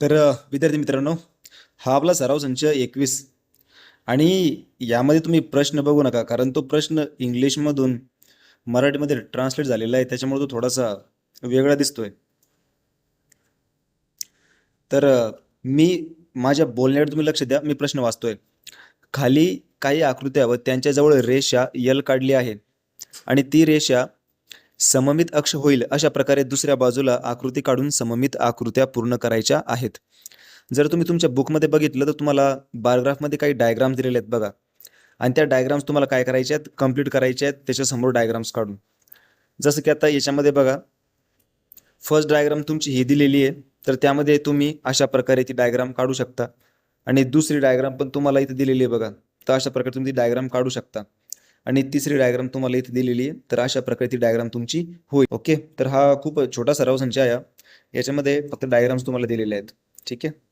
तर विद्यार्थी मित्रांनो हा आपला सराव संच एकवीस. आणि यामध्ये तुम्ही प्रश्न बघू नका कारण तो प्रश्न इंग्लिशमधून मराठीमध्ये ट्रान्सलेट झालेला आहे त्याच्यामुळे तो थोडासा वेगळा दिसतोय. तर मी माझ्या बोलण्यावर तुम्ही लक्ष द्या मी प्रश्न वाचतोय. खाली काही आकृत्या व त्यांच्याजवळ रेषा यल काढली आहे. आणि ती रेषा सममित अक्ष होईल अशा प्रकारे दुसऱ्या बाजूला आकृती काढून सममित आकृत्या पूर्ण करायच्या आहेत. जर तुम्ही तुमच्या बुकमध्ये बघितलं तर तुम्हाला बायोग्राफमध्ये काही डायग्राम्स दिलेले आहेत बघा. आणि त्या डायग्राम्स तुम्हाला काय करायचे आहेत? कंप्लीट करायचे आहेत त्याच्यासमोर डायग्राम्स काढून. जसं की आता याच्यामध्ये बघा फर्स्ट डायग्राम तुमची ही दिलेली आहे तर त्यामध्ये तुम्ही अशा प्रकारे ती डायग्राम काढू शकता. आणि दुसरी डायग्राम पण तुम्हाला इथे दिलेली आहे बघा. तर अशा प्रकारे तुम्ही ती डायग्राम काढू शकता. आणि तिसरी डायग्राम तुम्हाला इथे दिलेली आहे. तर अशा प्रकारे ती डायग्राम तुमची होईल. ओके तर हा खूप छोटा सराव संच आहे. याच्यामध्ये फक्त डायग्राम्स तुम्हाला दिलेले आहेत. ठीक आहे?